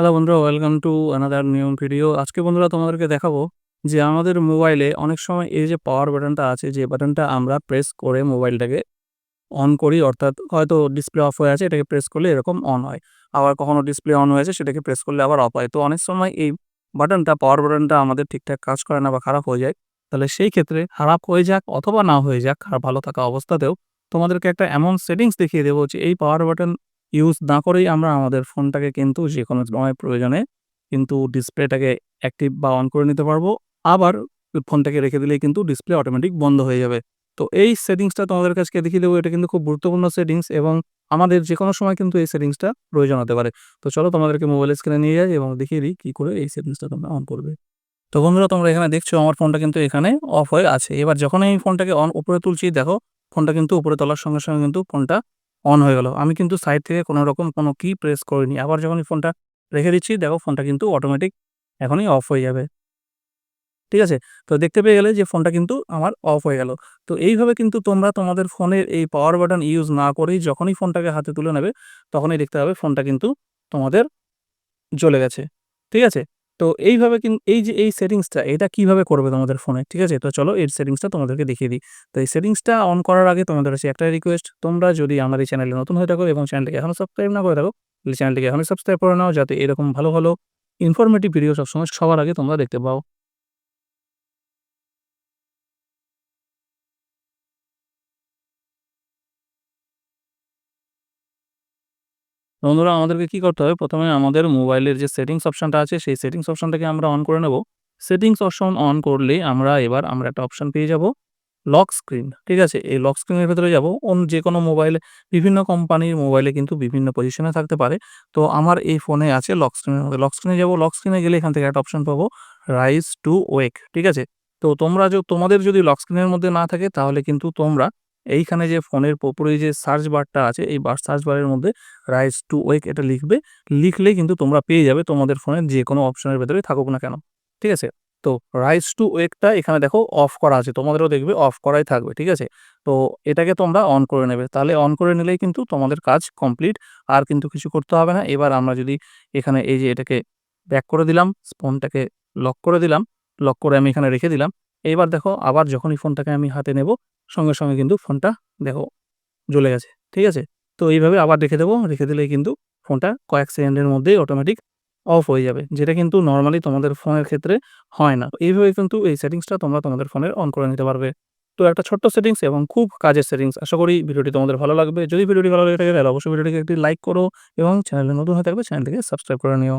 Hello বন্ধুরা welcome to another new video আজকে বন্ধুরা তোমাদেরকে দেখাবো যে আমাদের মোবাইলে অনেক সময় এই যে পাওয়ার বাটনটা আছে, যে বাটনটা আমরা প্রেস করে মোবাইলটাকে অন করি, অর্থাৎ হয়তো ডিসপ্লে অফ হয়ে আছে, এটাকে প্রেস করলে এরকম অন হয়। আবার কখনো ডিসপ্লে অন হয়েছে, সেটাকে প্রেস করলে আবার অফ হয়। তো অনেক সময় এই বাটনটা পাওয়ার বাটনটা আমাদের ঠিকঠাক কাজ করে না বা খারাপ হয়ে যায়। তাহলে সেই ক্ষেত্রে খারাপ হয়ে যাক অথবা না হয়ে যাক ভালো থাকা অবস্থাতেও তোমাদেরকে একটা এমন সেটিংস দেখিয়ে দেবো যে এই পাওয়ার বাটন ইউজ না করেই আমরা আমাদের ফোনটাকে কিন্তু যে কোনো সময় প্রয়োজনে কিন্তু ডিসপ্লেটাকে অ্যাক্টিভ বা অন করে নিতে পারব। আবার ফোনটাকে রেখে দিলেই কিন্তু ডিসপ্লে অটোমেটিক বন্ধ হয়ে যাবে। তো এই সেটিংসটা তোমাদের কাছে দেখিয়ে দেবো। এটা কিন্তু খুব গুরুত্বপূর্ণ সেটিংস এবং আমাদের যে কোনো সময় কিন্তু এই সেটিংসটা প্রয়োজন হতে পারে। তো চলো তোমাদেরকে মোবাইল স্ক্রিনে নিয়ে যাই এবং দেখিয়ে দিই কী করে এই সেটিংসটা তোমরা অন করবে। তো বন্ধুরা, তোমরা এখানে দেখছ আমার ফোনটা কিন্তু এখানে অফ হয়ে আছে। এবার যখন আমি ফোনটাকে অন উপরে তুলছি, দেখো ফোনটা কিন্তু উপরে তোলার সঙ্গে সঙ্গে কিন্তু ফোনটা অন হয়ে গেল। আমি কিন্তু সাইড থেকে কোনো রকম কোনো কি প্রেস করিনি। আবার যখন ফোনটা রেখে দিচ্ছি, দেখো ফোনটা কিন্তু অটোমেটিক এখনই অফ হয়ে যাবে। ঠিক আছে? তো দেখতে পেয়ে গেলে যে ফোনটা কিন্তু আমার অফ হয়ে গেল। তো এইভাবে কিন্তু তোমরা তোমাদের ফোনের এই পাওয়ার বাটন ইউজ না করেই যখনই ফোনটাকে হাতে তুলে নেবে, তখনই দেখতে হবে ফোনটা কিন্তু তোমাদের জ্বলে গেছে। ঠিক আছে? তো এইভাবে কিন্তু এই যে, এই সেটিংসটা, এটা কীভাবে করবে তোমাদের ফোনে? ঠিক আছে? তো চলো এর সেটিংসটা তোমাদেরকে দেখিয়ে দিই। তো এই সেটিংসটা অন করার আগে তোমাদের কাছে একটা রিকোয়েস্ট তোমরা যদি আমার এই চ্যানেলে নতুন হয়ে থাকো এবং চ্যানেলটিকে এখনও সাবস্ক্রাইব না করে থাকো চ্যানেলটিকে এখনই সাবস্ক্রাইব করে নাও যাতে এরকম ভালো ভালো ইনফরমেটিভ ভিডিও সবসময় সবার আগে তোমরা দেখতে পাও। বন্ধুরা, আমাদেরকে কি করতে হবে? প্রথমে আমাদের মোবাইলের যে সেটিংস অপশনটা আছে, সেই সেটিংস অপশনটাকে আমরা অন করে নেব। সেটিংস অপশন অন করলে আমরা এবার আমরা একটা অপশন পেয়ে যাব লক স্ক্রিন ঠিক আছে? এই লক স্ক্রিনের ভেতরে যাব। অন্য যে কোনো মোবাইলে, বিভিন্ন কোম্পানির মোবাইলে কিন্তু বিভিন্ন পজিশনে থাকতে পারে। তো আমার এই ফোনে আছে লক স্ক্রিনের মধ্যে। লক স্ক্রিনে যাব। লক স্ক্রিনে গেলে এখান থেকে একটা অপশন পাবো রাইস টু ওয়েক ঠিক আছে? তো তোমরা যে, তোমাদের যদি লক স্ক্রিনের মধ্যে না থাকে, তাহলে কিন্তু তোমরা এইখানে যে ফোনের ওপরে যে সার্চ বারটা আছে, এই বার সার্চ বারের মধ্যে রাইস টু ওয়েক এটা লিখবে। লিখলেই কিন্তু তোমরা পেয়ে যাবে তোমাদের ফোনের যে কোনো অপশনের ভেতরে থাকুক না কেন, ঠিক আছে? তো রাইস টু ওয়েকটা এখানে দেখো অফ করা আছে, তোমাদেরও দেখবে অফ করাই থাকবে, ঠিক আছে? তো এটাকে তোমরা অন করে নেবে, তাহলে অন করে নিলেই কিন্তু তোমাদের কাজ কমপ্লিট আর কিন্তু কিছু করতে হবে না। এবার আমরা যদি এখানে এই যে এটাকে ব্যাক করে দিলাম ফোনটাকে লক করে দিলাম লক করে আমি এখানে রেখে দিলাম। এবার দেখো আবার যখনই ফোনটাকে আমি হাতে নেব সঙ্গে সঙ্গে কিন্তু ফোনটা দেখো জ্বলে গেছে, ঠিক আছে? তো এইভাবে আবার রেখে দেবো, রেখে দিলেই কিন্তু ফোনটা কয়েক সেকেন্ডের মধ্যেই অটোমেটিক অফ হয়ে যাবে, যেটা কিন্তু নর্মালি তোমাদের ফোনের ক্ষেত্রে হয় না। এইভাবে কিন্তু এই সেটিংসটা তোমরা তোমাদের ফোনের অন করে নিতে পারবে। তো একটা ছোট্ট সেটিংস এবং খুব কাজের সেটিংস আশা করি ভিডিওটি তোমাদের ভালো লাগবে। যদি ভিডিওটি ভালো লেগে থাকে তাহলে অবশ্যই ভিডিওটিকে একটি লাইক করো এবং চ্যানেলে নতুন হয়ে থাকবে চ্যানেলটিকে সাবস্ক্রাইব করে নিও।